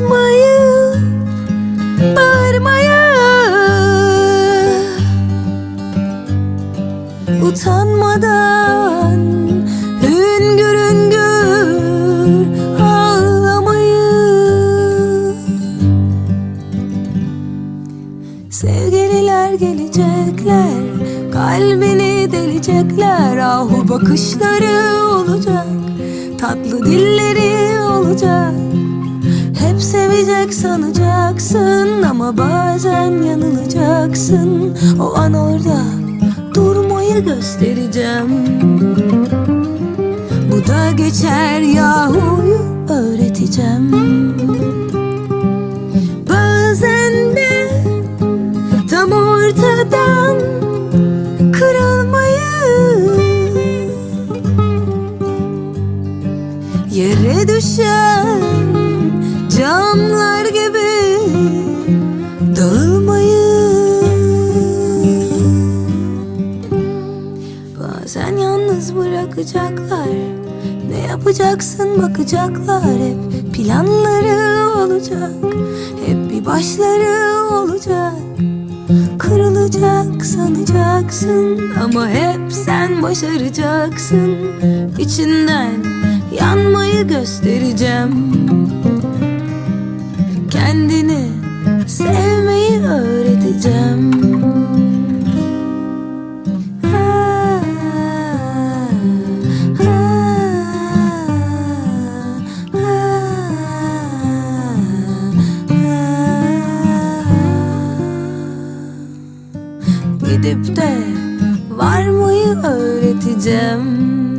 susmayı, bağırmayı Utanmadan hüngür hüngür ağlamayı. Sevgililer gelecekler Kalbini delecekler. Ahu bakışları olacak Tatlı dilleri olacak Sevecek sanacaksın Ama bazen yanılacaksın. O an orada durmayı göstereceğim. Bu da geçer yahuyu öğreteceğim yalnız bırakacaklar Ne yapacaksın bakacaklar. Hep planları olacak. Hep bir başları olacak. Kırılacak sanacaksın. Ama hep sen başaracaksın. İçinden yanmayı göstereceğim. Kendini sevmeyi öğreteceğim gidip de varmayı öğreteceğim?